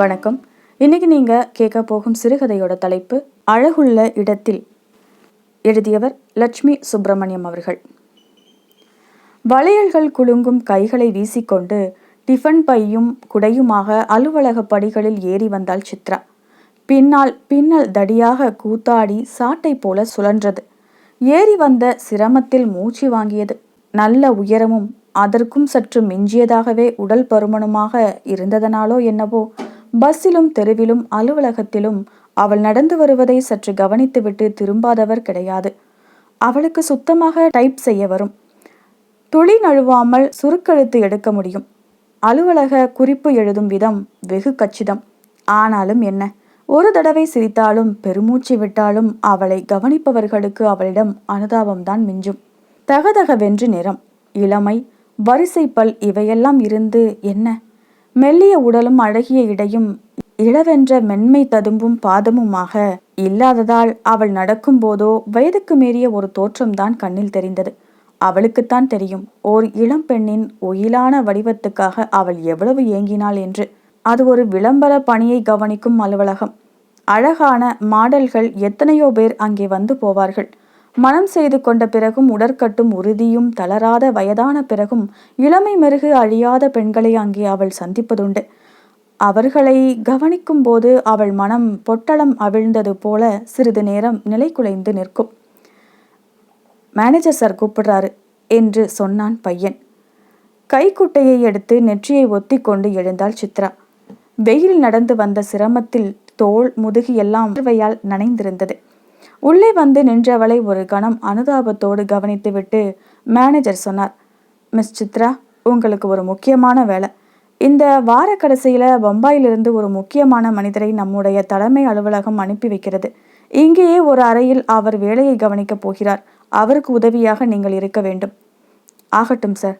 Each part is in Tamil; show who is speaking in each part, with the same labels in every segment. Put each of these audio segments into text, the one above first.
Speaker 1: வணக்கம். இன்னைக்கு நீங்க கேட்க போகும் சிறுகதையோட தலைப்பு அழகுள்ள இடத்தில் எழுதியவர் லட்சுமி சுப்பிரமணியம் அவர்கள். வளையல்கள் குலுங்கும் கைகளை வீசிக்கொண்டு டிஃபன் பையும் குடையுமாக அலுவலக படிகளில் ஏறி வந்தாள் சித்ரா. பின்னால் பின்னல் தடியாக கூத்தாடி சாட்டை போல சுழன்றது. ஏறி வந்த சிரமத்தில் மூச்சு வாங்கியது. நல்ல உயரமும் அதற்கும் சற்று மிஞ்சியதாகவே உடல் பருமனுமாக இருந்ததனாலோ என்னவோ பஸ்ஸிலும் தெருவிலும் அலுவலகத்திலும் அவள் நடந்து வருவதை சற்று கவனித்துவிட்டு திரும்பாதவர் கிடையாது. அவளுக்கு சுத்தமாக டைப் செய்ய வரும். துளி நழுவாமல் சுருக்கெழுத்து எடுக்க முடியும். அலுவலக குறிப்பு எழுதும் விதம் வெகு கச்சிதம். ஆனாலும் என்ன? ஒரு தடவை சிரித்தாலும் பெருமூச்சு விட்டாலும் அவளை கவனிப்பவர்களுக்கு அவளிடம் அனுதாபம்தான் மிஞ்சும். தகதகவென்று நிறம் இளமை வரிசை பல் இவையெல்லாம் இருந்து என்ன? மெல்லிய உடலும் அழகிய இடையும் இளவென்ற மென்மை ததும்பும் பாதமுமாக இல்லாததால் அவள் நடக்கும்போதோ வயதுக்கு மீறிய ஒரு தோற்றம்தான் கண்ணில் தெரிந்தது. அவளுக்குத்தான் தெரியும் ஓர் இளம் பெண்ணின் ஒயிலான வடிவத்துக்காக அவள் எவ்வளவு ஏங்கினாள் என்று. அது ஒரு விளம்பர பணியை கவனிக்கும் அலுவலகம். அழகான மாடல்கள் எத்தனையோ பேர் அங்கே வந்து போவார்கள். மனம் செய்து கொண்ட பிறகும் உடற்கட்டும் உறுதியும் தளராத வயதான பிறகும் இளமை மெருகு அழியாத பெண்களை அங்கே அவள் சந்திப்பதுண்டு. அவர்களை கவனிக்கும் போது அவள் மனம் பொட்டளம் அவிழ்ந்தது போல சிறிது நேரம் நிலை குலைந்து நிற்கும். மேனேஜர் சார் கூப்பிடுறாரு என்று சொன்னான் பையன். கைக்குட்டையை எடுத்து நெற்றியை ஒத்தி கொண்டு எழுந்தாள் சித்ரா. வெயில் நடந்து வந்த சிரமத்தில் தோல் முதுகு எல்லாம் பார்வையால் நனைந்திருந்தது. உள்ளே வந்து நின்றவளை ஒரு கணம் அனுதாபத்தோடு கவனித்துவிட்டு மேனேஜர் சொன்னார் மிஸ் சித்ரா உங்களுக்கு ஒரு முக்கியமான வேலை. இந்த வார கடைசியில் பம்பாயிலிருந்து ஒரு முக்கியமான மனிதரை நம்முடைய தலைமை அலுவலகம் அனுப்பி வைக்கிறது. இங்கேயே ஒரு அறையில் அவர் வேலையை கவனிக்கப் போகிறார். அவருக்கு உதவியாக நீங்கள் இருக்க வேண்டும். ஆகட்டும் சார்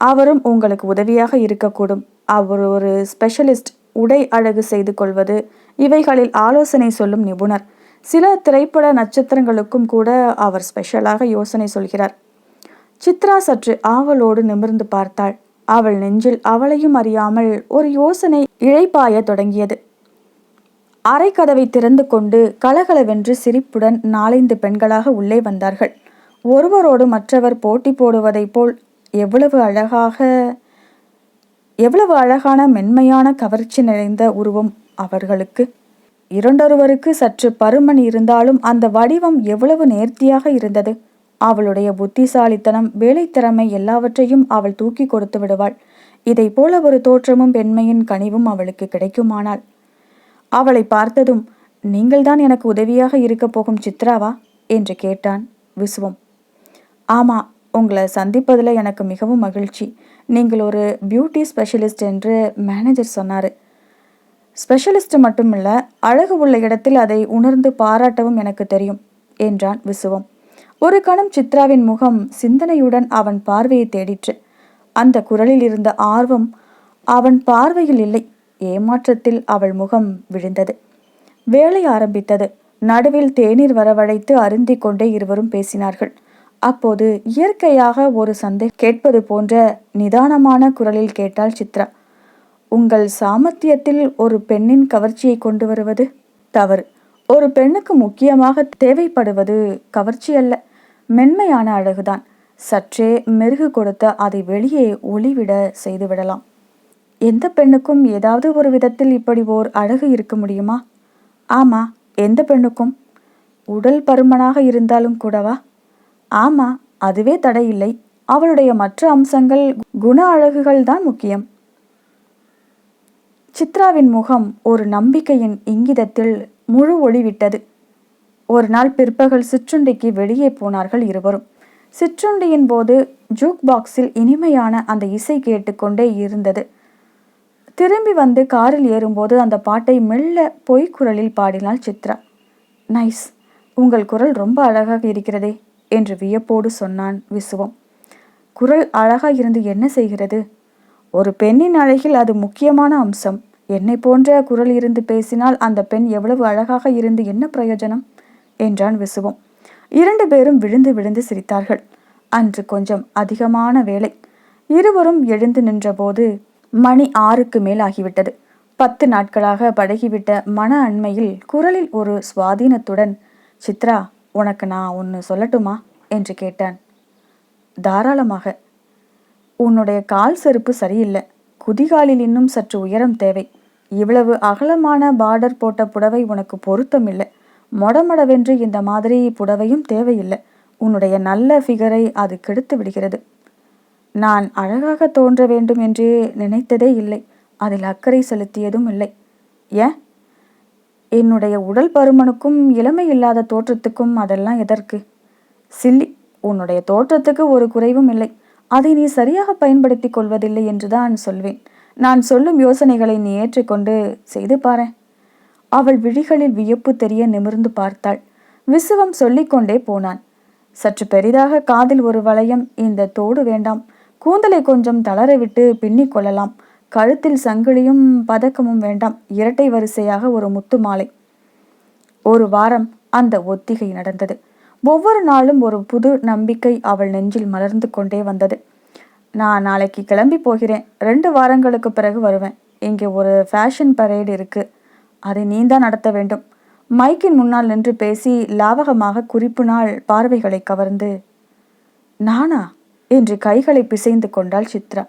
Speaker 1: அவரும் உங்களுக்கு உதவியாக இருக்கக்கூடும். அவர் ஒரு ஸ்பெஷலிஸ்ட் உடை அழகு செய்து கொள்வது. இவைகளில் ஆலோசனை சொல்லும் நிபுணர். சில திரைப்பட நட்சத்திரங்களுக்கும் கூட அவர் ஸ்பெஷலாக யோசனை சொல்கிறார். சித்ரா சற்று ஆவலோடு நிமிர்ந்து பார்த்தாள். அவள் நெஞ்சில் அவளையும் அறியாமல் ஒரு யோசனை இழைப்பாய தொடங்கியது. அரைக்கதவை திறந்து கொண்டு கலகலவென்று சிரிப்புடன் நாலைந்து பெண்களாக உள்ளே வந்தார்கள். ஒருவரோடு மற்றவர் போட்டி போடுவதைப் போல் எவ்வளவு அழகாக எவ்வளவு அழகான மென்மையான கவர்ச்சி நிறைந்த உருவம் அவர்களுக்கு. இரண்டொருவருக்கு சற்று பருமன் இருந்தாலும் அந்த வடிவம் எவ்வளவு நேர்த்தியாக இருந்தது? அவளுடைய புத்திசாலித்தனம் வேலைத்திறமை எல்லாவற்றையும் அவள் தூக்கி கொடுத்து விடுவாள். இதை போல ஒரு தோற்றமும் பெண்மையின் கனிவும் அவளுக்கு கிடைக்குமானால்? அவளை பார்த்ததும் நீங்கள்தான் எனக்கு உதவியாக இருக்கப் போகும் சித்ராவா? என்று கேட்டான் விசுவம். ஆமா உங்களை சந்திப்பதில் எனக்கு மிகவும் மகிழ்ச்சி. நீங்கள் ஒரு பியூட்டி ஸ்பெஷலிஸ்ட் என்று மேனேஜர் சொன்னார். ஸ்பெஷலிஸ்ட் மட்டுமில்ல அழகு உள்ள இடத்தில் அதை உணர்ந்து பாராட்டவும் எனக்கு தெரியும் என்றான் விசுவம். ஒரு கணம் சித்ராவின் முகம் சிந்தனையுடன் அவன் பார்வையை தேடிற்று. அந்த குரலில் இருந்த ஆர்வம் அவன் பார்வையில் இல்லை. ஏமாற்றத்தில் அவள் முகம் விழுந்தது. வேலை ஆரம்பித்தது. நடுவில் தேநீர் வரவழைத்து அருந்திக் கொண்டே இருவரும் பேசினார்கள். அப்போது இயற்கையாக ஒரு சந்தை கேட்பது போன்ற நிதானமான குரலில் கேட்டாள் சித்ரா. உங்கள் சாமர்த்தியத்தில் ஒரு பெண்ணின் கவர்ச்சியை கொண்டு வருவது தவறு. ஒரு பெண்ணுக்கு முக்கியமாக தேவைப்படுவது கவர்ச்சி அல்ல. மென்மையான அழகுதான். சற்றே மெருகு கொடுத்த அதை வெளியே ஒளிவிட செய்துவிடலாம் எந்த பெண்ணுக்கும் ஏதாவது ஒரு விதத்தில் இப்படி ஓர் அழகு இருக்க முடியுமா? ஆமா எந்த பெண்ணுக்கும்? உடல் பருமனாக இருந்தாலும் கூடவா? ஆமா அதுவே தடையில்லை. அவளுடைய மற்ற அம்சங்கள் குண அழகுகள் தான் முக்கியம். சித்ராவின் முகம் ஒரு நம்பிக்கையின் இங்கிதத்தில் முழு ஒளிவிட்டது. ஒரு நாள் பிற்பகல் சிற்றுண்டிக்கு வெளியே போனார்கள் இருவரும். சிற்றுண்டியின் போது ஜூக் பாக்ஸில் இனிமையான அந்த இசை கேட்டுக்கொண்டே இருந்தது. திரும்பி வந்து காரில் ஏறும்போது அந்த பாட்டை மெல்ல பொய்க்குரலில் பாடினாள் சித்ரா. நைஸ் உங்கள் குரல் ரொம்ப அழகாக இருக்கிறதே என்று வியப்போடு சொன்னான் விசுவம். குரல் அழகாக இருந்து என்ன செய்கிறது? ஒரு பெண்ணின் அழகில் அது முக்கியமான அம்சம். என்னை போன்ற குரல் இருந்து பேசினால் அந்த பெண் எவ்வளவு அழகாக இருந்து என்ன பிரயோஜனம்? என்றான் விசுவம். இரண்டு பேரும் விழுந்து விழுந்து சிரித்தார்கள். அன்று கொஞ்சம் அதிகமான வேலை இருவரும் எழுந்து நின்றபோது மணி ஆறுக்கு மேல் ஆகிவிட்டது. பத்து நாட்களாக பழகிவிட்ட மன அண்மையில் குரலில் ஒரு சுவாதீனத்துடன் சித்ரா உனக்கு நான் ஒன்று சொல்லட்டுமா? என்று கேட்டான். தாராளமாக. உன்னுடைய கால் செருப்பு சரியில்லை. குதிகாலில் இன்னும் சற்று உயரம் தேவை. இவ்வளவு அகலமான பார்டர் போட்ட புடவை உனக்கு பொருத்தமில்லை. மொடமொடவென்று இந்த மாதிரி புடவையும் தேவையில்லை. உன்னுடைய நல்ல ஃபிகரை அது கெடுத்து விடுகிறது. நான் அழகாக தோன்ற வேண்டும் என்று நினைத்ததே இல்லை. அதில் அக்கறை செலுத்தியதும் இல்லை. ஏன்? என்னுடைய உடல் பருமனுக்கும் இளமை இல்லாத தோற்றத்துக்கும் அதெல்லாம் எதற்கு? சில்லி உன்னுடைய தோற்றத்துக்கு ஒரு குறைவும் இல்லை. அதை நீ சரியாக பயன்படுத்தி கொள்வதில்லை என்றுதான் சொல்வேன். நான் சொல்லும் யோசனைகளை நீ ஏற்றுக்கொண்டு செய்து பாரு அவள் விழிகளில் வியப்பு தெரிய நிமிர்ந்து பார்த்தாள். விசுவம் சொல்லிக்கொண்டே போனான். சற்று பெரிதாக காதில் ஒரு வளையம் இந்த தோடு வேண்டாம். கூந்தலை கொஞ்சம் தளரவிட்டு பின்னிக் கொள்ளலாம். கழுத்தில் சங்கிலியும் பதக்கமும் வேண்டாம். இரட்டை வரிசையாக ஒரு முத்து மாலை. ஒரு வாரம் அந்த ஒத்திகை நடந்தது. ஒவ்வொரு நாளும் ஒரு புது நம்பிக்கை அவள் நெஞ்சில் மலர்ந்து கொண்டே வந்தது. நான் நாளைக்கு கிளம்பி போகிறேன். ரெண்டு வாரங்களுக்கு பிறகு வருவேன். இங்கே ஒரு ஃபேஷன் பரேடு இருக்கு. அதை நீ தான் நடத்த வேண்டும் மைக்கின் முன்னால் நின்று பேசி லாவகமாக குறிப்பு நாள் பார்வைகளை கவர்ந்து நானா என்று கைகளை பிசைந்து கொண்டாள் சித்ரா.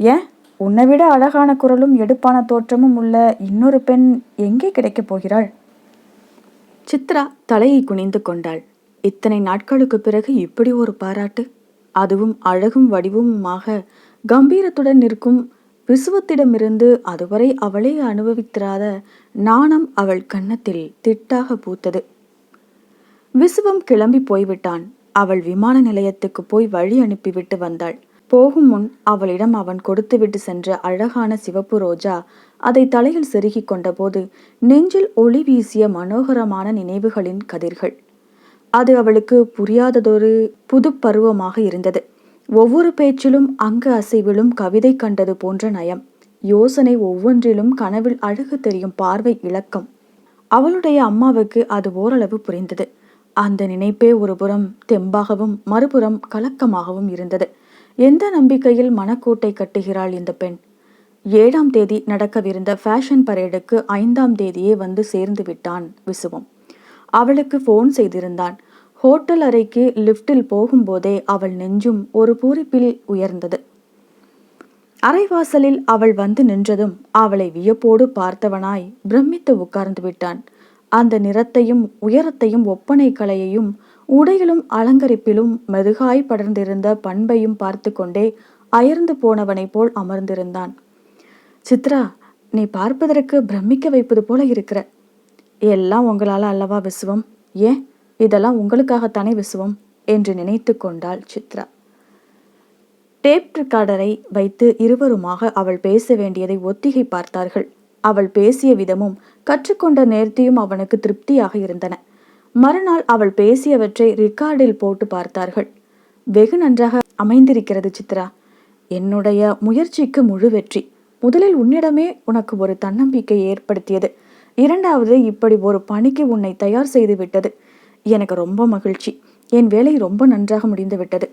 Speaker 1: ஏன்? உன்னை விட அழகான குரலும் எடுப்பான தோற்றமும் உள்ள இன்னொரு பெண் எங்கே கிடைக்கப் போகிறாள் சித்ரா தலையை குனிந்து கொண்டாள். இத்தனை நாட்களுக்கு பிறகு இப்படி ஒரு பாராட்டு? அதுவும் அழகும் வடிவமுமாக கம்பீரத்துடன் நிற்கும் விசுவத்திடமிருந்து அதுவரை அவளே அனுபவித்திராத நாணம் அவள் கன்னத்தில் திட்டாக பூத்தது. விசுவம் கிளம்பி போய்விட்டான். அவள் விமான நிலையத்துக்கு போய் வழி அனுப்பிவிட்டு வந்தாள். போகும் முன் அவளிடம் அவன் கொடுத்துவிட்டு சென்ற அழகான சிவப்பு ரோஜா அதை தலையில் செருகிக் கொண்டபோது நெஞ்சில் ஒளி வீசிய மனோகரமான நினைவுகளின் கதிர்கள். அது அவளுக்கு புரியாததொரு புது பருவமாக இருந்தது. ஒவ்வொரு பேச்சிலும் அங்கு அசைவிலும் கவிதை கண்டது போன்ற நயம். யோசனை ஒவ்வொன்றிலும் கனவில் அழகு தெரியும் பார்வை இலக்கம். அவளுடைய அம்மாவுக்கு அது ஓரளவு புரிந்தது. அந்த நினைப்பே ஒரு புறம் தெம்பாகவும் மறுபுறம் கலக்கமாகவும் இருந்தது. எந்த நம்பிக்கையில் மனக்கூட்டை கட்டுகிறாள் இந்த பெண்? ஏழாம் தேதி நடக்கவிருந்த ஃபேஷன் பரேடுக்கு ஐந்தாம் தேதியே வந்து சேர்ந்து விட்டான் விசுவம். அவளுக்கு ஃபோன் செய்திருந்தான். ஹோட்டல் அறைக்கு லிஃப்டில் போகும்போதே அவள் நெஞ்சும் ஒரு பூரிப்பில் உயர்ந்தது. அரைவாசலில் அவள் வந்து நின்றதும் அவளை வியப்போடு பார்த்தவனாய் பிரமித்து உட்கார்ந்து விட்டான். அந்த நிறத்தையும் உயரத்தையும் ஒப்பனை கலையையும் உடையிலும் அலங்கரிப்பிலும் மெதுகாய் படர்ந்திருந்த பண்பையும் பார்த்து கொண்டே அயர்ந்து போனவனைப் போல் அமர்ந்திருந்தான். சித்ரா நீ பார்ப்பதற்கு பிரமிக்க வைப்பது போல இருக்கிற. எல்லாம் உங்களால் அல்லவா விசுவம்? ஏன்? இதெல்லாம் உங்களுக்காகத்தானே விசுவம்? என்று நினைத்து கொண்டாள் சித்ரா. டேப் ரெக்கார்டரை வைத்து இருவருமாக அவள் பேச வேண்டியதை ஒத்திகை பார்த்தார்கள். அவள் பேசிய விதமும் கற்றுக்கொண்ட நேர்த்தியும் அவனுக்கு திருப்தியாக இருந்தன. மறுநாள் அவள் பேசியவற்றை ரிக்கார்டில் போட்டு பார்த்தார்கள். வெகு நன்றாக அமைந்திருக்கிறது சித்ரா. என்னுடைய முயற்சிக்கு முழு வெற்றி. முதலில் உன்னிடமே உனக்கு ஒரு தன்னம்பிக்கை ஏற்படுத்தியது. இரண்டாவது இப்படி ஒரு பணிக்கு உன்னை தயார் செய்து விட்டது. எனக்கு ரொம்ப மகிழ்ச்சி. என் வேலை ரொம்ப நன்றாக முடிந்து விட்டது.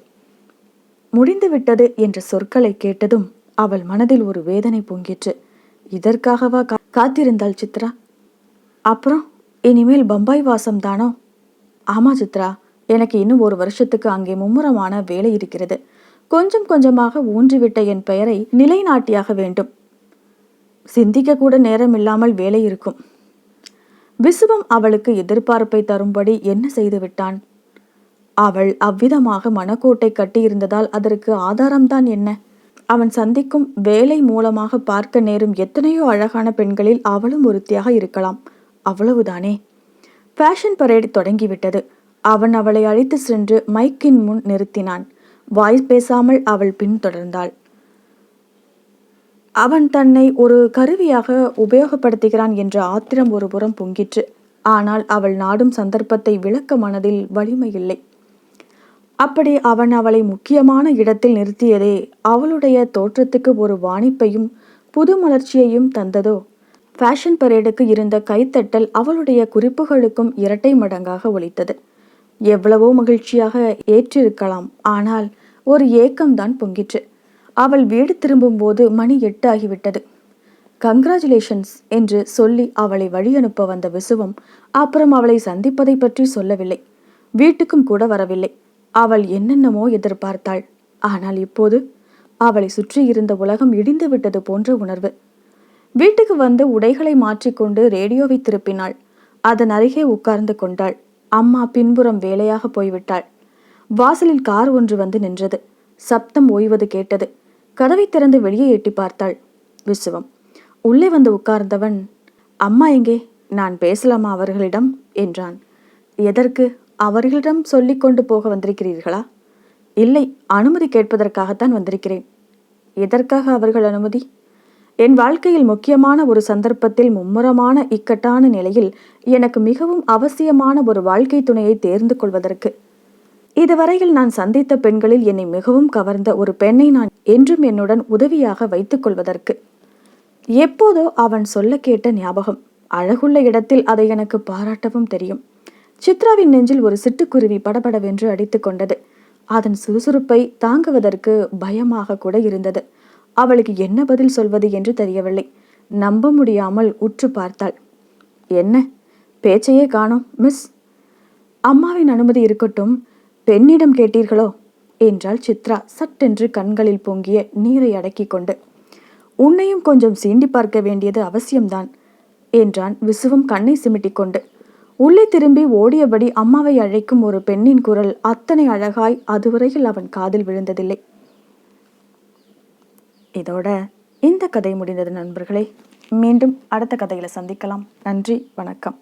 Speaker 1: முடிந்து விட்டது என்ற சொற்களை கேட்டதும் அவள் மனதில் ஒரு வேதனை பொங்கிற்று. இதற்காகவா கா காத்திருந்தாள் சித்ரா? அப்புறம் இனிமேல் பம்பாய் வாசம் தானோ? ஆமா சித்ரா. எனக்கு இன்னும் ஒரு வருஷத்துக்கு அங்கே மும்முரமான வேலை இருக்கிறது. கொஞ்சம் கொஞ்சமாக ஊன்றிவிட்ட என் பெயரை நிலைநாட்டியாக வேண்டும். சிந்திக்க கூட நேரம் இல்லாமல் வேலை இருக்கும். விசுவம் அவளுக்கு எதிர்பார்ப்பை தரும்படி என்ன செய்துவிட்டான் அவள் அவ்விதமாக மனக்கோட்டை கட்டியிருந்ததால் அதற்கு ஆதாரம்தான் என்ன? அவன் சந்திக்கும் வேலை மூலமாக பார்க்க நேரும் எத்தனையோ அழகான பெண்களில் அவளும் ஒருத்தியாக இருக்கலாம். அவ்வளவுதானே? ஃபேஷன் பரேட் தொடங்கிவிட்டது. அவன் அவளை அழைத்து சென்று மைக்கின் முன் நிறுத்தினான். வாய் பேசாமல் அவள் பின்தொடர்ந்தாள். அவன் தன்னை ஒரு கருவியாக உபயோகப்படுத்துகிறான் என்ற ஆத்திரம் ஒரு புறம் பொங்கிற்று. ஆனால் அவள் நாடும் சந்தர்ப்பத்தை விளக்க மனதில் வலிமை இல்லை அப்படி அவன் அவளை முக்கியமான இடத்தில் நிறுத்தியதே அவளுடைய தோற்றத்துக்கு ஒரு வாணிப்பையும் புது மலர்ச்சியையும் தந்ததோ? ஃபேஷன் பரேடுக்கு இருந்த கைத்தட்டல் அவளுடைய குறிப்புகளுக்கும் இரட்டை மடங்காக ஒலித்தது. எவ்வளவோ மகிழ்ச்சியாக ஏற்றிருக்கலாம் ஆனால் ஒரு ஏக்கம்தான் பொங்கிற்று. அவள் வீடு திரும்பும்போது மணி எட்டு ஆகிவிட்டது கங்க்ராச்சுலேஷன்ஸ் என்று சொல்லி அவளை வழியனுப்ப வந்த விசுவம் அப்புறம் அவளை சந்திப்பதை பற்றி சொல்லவில்லை. வீட்டுக்கும் கூட வரவில்லை. அவள் என்னென்னமோ எதிர்பார்த்தாள். ஆனால் இப்போது அவளை சுற்றி இருந்த உலகம் இடிந்து விட்டது போன்ற உணர்வு. வீட்டுக்கு வந்து உடைகளை மாற்றிக்கொண்டு ரேடியோவை திருப்பினாள். அதன் அருகே உட்கார்ந்து கொண்டாள். அம்மா பின்புறம் வேலையாக போய்விட்டாள். வாசலில் கார் ஒன்று வந்து நின்றது. சப்தம் ஓய்வது கேட்டது. கதவை திறந்து வெளியே எட்டி பார்த்தாள் விசுவம். உள்ளே வந்து உட்கார்ந்தவன் அம்மா எங்கே? நான் பேசலாமா அவர்களிடம்? என்றான். எதற்கு? அவர்களிடம் சொல்லிக் கொண்டு போக வந்திருக்கிறீர்களா? இல்லை அனுமதி கேட்பதற்காகத்தான் வந்திருக்கிறேன். எதற்காக அவர்கள் அனுமதி? என் வாழ்க்கையில் முக்கியமான ஒரு சந்தர்ப்பத்தில் மும்முரமான இக்கட்டான நிலையில் எனக்கு மிகவும் அவசியமான ஒரு வாழ்க்கை துணையை தேர்ந்து கொள்வதற்கு. இதுவரையில் நான் சந்தித்த பெண்களில் என்னை மிகவும் கவர்ந்த ஒரு பெண்ணை நான் என்றும் என்னுடன் உதவியாக வைத்துக் கொள்வதற்கு. எப்போதோ அவன் சொல்ல கேட்ட ஞாபகம். அழகுள்ள இடத்தில் அதை எனக்கு பாராட்டவும் தெரியும். சித்ராவின் நெஞ்சில் ஒரு சிட்டுக்குருவி படபடவென்று அடித்து கொண்டது. அதன் சுறுசுறுப்பை தாங்குவதற்கு பயமாக கூட இருந்தது. அவளுக்கு என்ன பதில் சொல்வது என்று தெரியவில்லை. நம்ப முடியாமல் உற்று பார்த்தாள். என்ன? பேச்சையே காணோம் மிஸ். அம்மாவின் அனுமதி இருக்கட்டும். பெண்ணிடம் கேட்டீர்களோ? என்றாள் சித்ரா சட்டென்று கண்களில் பொங்கிய நீரை அடக்கிக் கொண்டு. உன்னையும் கொஞ்சம் சீண்டி பார்க்க வேண்டியது அவசியம்தான் என்றான் விசுவம் கண்ணை சிமிட்டிக் கொண்டு. உள்ளே திரும்பி ஓடியபடி அம்மாவை அழைக்கும் ஒரு பெண்ணின் குரல் அத்தனை அழகாய் அதுவரையில் அவன் காதில் விழுந்ததில்லை. இதோட இந்த கதை முடிந்தது நண்பர்களே. மீண்டும் அடுத்த கதையில் சந்திக்கலாம். நன்றி வணக்கம்.